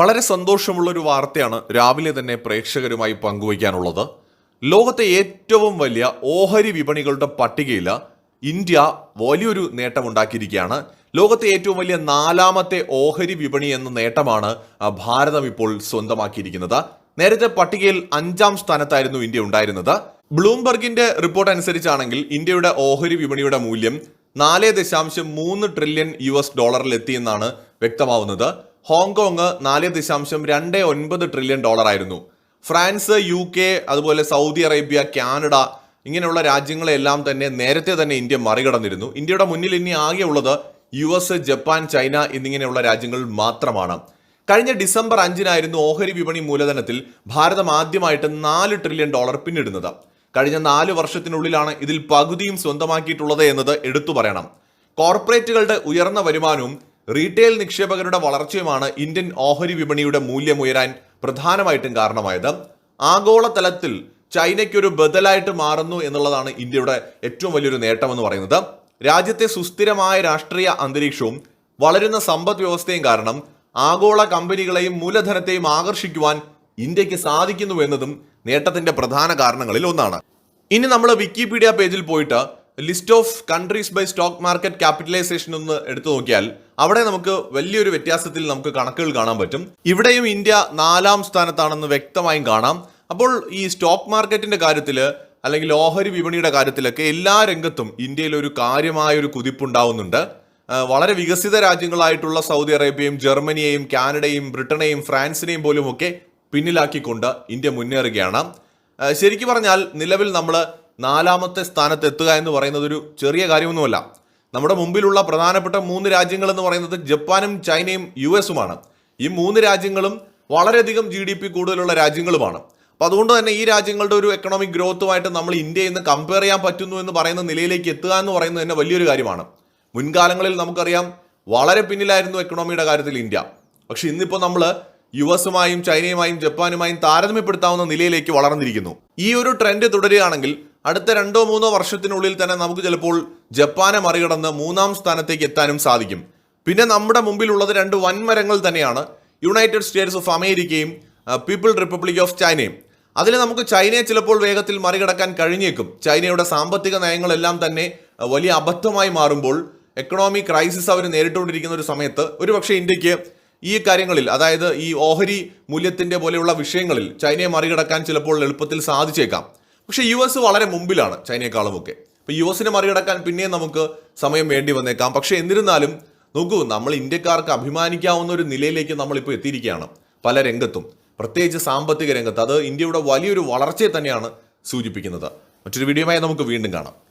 വളരെ സന്തോഷമുള്ള ഒരു വാർത്തയാണ് രാവിലെ തന്നെ പ്രേക്ഷകരുമായി പങ്കുവയ്ക്കാനുള്ളത്. ലോകത്തെ ഏറ്റവും വലിയ ഓഹരി വിപണികളുടെ പട്ടികയിൽ ഇന്ത്യ വലിയൊരു നേട്ടമുണ്ടാക്കിയിരിക്കുകയാണ്. ലോകത്തെ ഏറ്റവും വലിയ നാലാമത്തെ ഓഹരി വിപണി എന്ന നേട്ടമാണ് ഭാരതം ഇപ്പോൾ സ്വന്തമാക്കിയിരിക്കുന്നത്. നേരത്തെ പട്ടികയിൽ അഞ്ചാം സ്ഥാനത്തായിരുന്നു ഇന്ത്യ ഉണ്ടായിരുന്നത്. ബ്ലൂംബർഗിന്റെ റിപ്പോർട്ട് അനുസരിച്ചാണെങ്കിൽ ഇന്ത്യയുടെ ഓഹരി വിപണിയുടെ മൂല്യം നാല് ദശാംശം മൂന്ന് ട്രില്യൺ യു എസ് ഡോളറിൽ എത്തിയെന്നാണ് വ്യക്തമാവുന്നത്. ഹോങ്കോങ് നാല് ദശാംശം രണ്ട് ഒൻപത് ട്രില്യൺ ഡോളർ ആയിരുന്നു. ഫ്രാൻസ് യു കെ അതുപോലെ സൗദി അറേബ്യ കാനഡ ഇങ്ങനെയുള്ള രാജ്യങ്ങളെല്ലാം തന്നെ നേരത്തെ തന്നെ ഇന്ത്യ മറികടന്നിരുന്നു. ഇന്ത്യയുടെ മുന്നിൽ ഇനി ആകെ ഉള്ളത് യു എസ് ജപ്പാൻ ചൈന എന്നിങ്ങനെയുള്ള രാജ്യങ്ങൾ മാത്രമാണ്. കഴിഞ്ഞ ഡിസംബർ അഞ്ചിനായിരുന്നു ഓഹരി വിപണി മൂലധനത്തിൽ ഭാരതം ആദ്യമായിട്ട് നാല് ട്രില്യൺ ഡോളർ പിന്നിടുന്നത്. കഴിഞ്ഞ നാല് വർഷത്തിനുള്ളിലാണ് ഇതിൽ പകുതിയും സ്വന്തമാക്കിയിട്ടുള്ളത് എന്നത് എടുത്തു പറയണം. കോർപ്പറേറ്റുകളുടെ ഉയർന്ന വരുമാനവും റീറ്റെയിൽ നിക്ഷേപകരുടെ വളർച്ചയുമാണ് ഇന്ത്യൻ ഓഹരി വിപണിയുടെ മൂല്യം ഉയരാൻ പ്രധാനമായിട്ടും കാരണമായത്. ആഗോളതലത്തിൽ ചൈനയ്ക്കൊരു ബദലായിട്ട് മാറുന്നു എന്നുള്ളതാണ് ഇന്ത്യയുടെ ഏറ്റവും വലിയൊരു നേട്ടമെന്ന് പറയുന്നത്. രാജ്യത്തെ സുസ്ഥിരമായ രാഷ്ട്രീയ അന്തരീക്ഷവും വളരുന്ന സമ്പദ് വ്യവസ്ഥയും കാരണം ആഗോള കമ്പനികളെയും മൂലധനത്തെയും ആകർഷിക്കുവാൻ ഇന്ത്യയ്ക്ക് സാധിക്കുന്നു എന്നതും നേട്ടത്തിന്റെ പ്രധാന കാരണങ്ങളിൽ ഒന്നാണ്. ഇനി നമ്മൾ വിക്കിപീഡിയ പേജിൽ പോയിട്ട് list of countries by stock market capitalisation ഒന്ന് എടുത്തു നോക്കിയാൽ അവിടെ നമുക്ക് വലിയൊരു വ്യത്യാസത്തിൽ നമുക്ക് കണക്കുകൾ കാണാൻ പറ്റും. ഇവിടെയും ഇന്ത്യ നാലാം സ്ഥാനത്താണെന്ന് വ്യക്തമായും കാണാം. അപ്പോൾ ഈ സ്റ്റോക്ക് മാർക്കറ്റിന്റെ കാര്യത്തിൽ അല്ലെങ്കിൽ ഓഹരി വിപണിയുടെ കാര്യത്തിലൊക്കെ എല്ലാ രംഗത്തും ഇന്ത്യയിൽ ഒരു കാര്യമായ ഒരു കുതിപ്പുണ്ടാവുന്നുണ്ട് വളരെ വികസിത രാജ്യങ്ങളായിട്ടുള്ള സൗദി അറേബ്യയും ജർമ്മനിയെയും കാനഡയും ബ്രിട്ടനെയും ഫ്രാൻസിനെയും പോലും ഒക്കെ പിന്നിലാക്കിക്കൊണ്ട് ഇന്ത്യ മുന്നേറുകയാണ്. ശരിക്കു പറഞ്ഞാൽ നിലവിൽ നമ്മൾ നാലാമത്തെ സ്ഥാനത്ത് എത്തുക എന്ന് പറയുന്നത് ഒരു ചെറിയ കാര്യമൊന്നുമല്ല. നമ്മുടെ മുമ്പിലുള്ള പ്രധാനപ്പെട്ട മൂന്ന് രാജ്യങ്ങൾ എന്ന് പറയുന്നത് ജപ്പാനും ചൈനയും യു എസുമാണ്. ഈ മൂന്ന് രാജ്യങ്ങളും വളരെയധികം ജി ഡി പി കൂടുതലുള്ള രാജ്യങ്ങളുമാണ്. അപ്പോൾ അതുകൊണ്ട് തന്നെ ഈ രാജ്യങ്ങളുടെ ഒരു എക്കണോമിക് ഗ്രോത്തുമായിട്ട് നമ്മൾ ഇന്ത്യയിൽ നിന്ന് കമ്പയർ ചെയ്യാൻ പറ്റുന്നു എന്ന് പറയുന്ന നിലയിലേക്ക് എത്തുക എന്ന് പറയുന്നത് തന്നെ വലിയൊരു കാര്യമാണ്. മുൻകാലങ്ങളിൽ നമുക്കറിയാം വളരെ പിന്നിലായിരുന്നു എക്കണോമിയുടെ കാര്യത്തിൽ ഇന്ത്യ. പക്ഷെ ഇന്നിപ്പോൾ നമ്മൾ യു എസുമായും ചൈനയുമായും ജപ്പാനുമായും താരതമ്യപ്പെടുത്താവുന്ന നിലയിലേക്ക് വളർന്നിരിക്കുന്നു. ഈ ഒരു ട്രെൻഡ് തുടരുകയാണെങ്കിൽ അടുത്ത രണ്ടോ മൂന്നോ വർഷത്തിനുള്ളിൽ തന്നെ നമുക്ക് ചിലപ്പോൾ ജപ്പാനെ മറികടന്ന് മൂന്നാം സ്ഥാനത്തേക്ക് എത്താനും സാധിക്കും. പിന്നെ നമ്മുടെ മുമ്പിലുള്ളത് രണ്ട് വൻമരങ്ങൾ തന്നെയാണ്. യുണൈറ്റഡ് സ്റ്റേറ്റ്സ് ഓഫ് അമേരിക്കയും പീപ്പിൾ റിപ്പബ്ലിക് ഓഫ് ചൈനയും അതിൽ നമുക്ക് ചൈനയെ ചിലപ്പോൾ വേഗത്തിൽ മറികടക്കാൻ കഴിഞ്ഞേക്കും. ചൈനയുടെ സാമ്പത്തിക നയങ്ങളെല്ലാം തന്നെ വലിയ അബദ്ധമായി മാറുമ്പോൾ എക്കണോമി ക്രൈസിസ് അവർ നേരിട്ടുകൊണ്ടിരിക്കുന്ന ഒരു സമയത്ത് ഒരുപക്ഷെ ഇന്ത്യയ്ക്ക് ഈ കാര്യങ്ങളിൽ അതായത് ഈ ഓഹരി മൂല്യത്തിന്റെ പോലെയുള്ള വിഷയങ്ങളിൽ ചൈനയെ മറികടക്കാൻ ചിലപ്പോൾ എളുപ്പത്തിൽ സാധിച്ചേക്കാം. പക്ഷെ യു എസ് വളരെ മുമ്പിലാണ് ചൈനയെക്കാളുമൊക്കെ. ഇപ്പൊ യു എസിനെ മറികടക്കാൻ പിന്നെയും നമുക്ക് സമയം വേണ്ടി വന്നേക്കാം. പക്ഷെ എന്നിരുന്നാലും നോക്കൂ നമ്മൾ ഇന്ത്യക്കാർക്ക് അഭിമാനിക്കാവുന്ന ഒരു നിലയിലേക്ക് നമ്മളിപ്പോൾ എത്തിയിരിക്കുകയാണ് പല രംഗത്തും. പ്രത്യേകിച്ച് സാമ്പത്തിക രംഗത്ത്. അത് ഇന്ത്യയുടെ വലിയൊരു വളർച്ചയെ തന്നെയാണ് സൂചിപ്പിക്കുന്നത്. മറ്റൊരു വീഡിയോയുമായി നമുക്ക് വീണ്ടും കാണാം.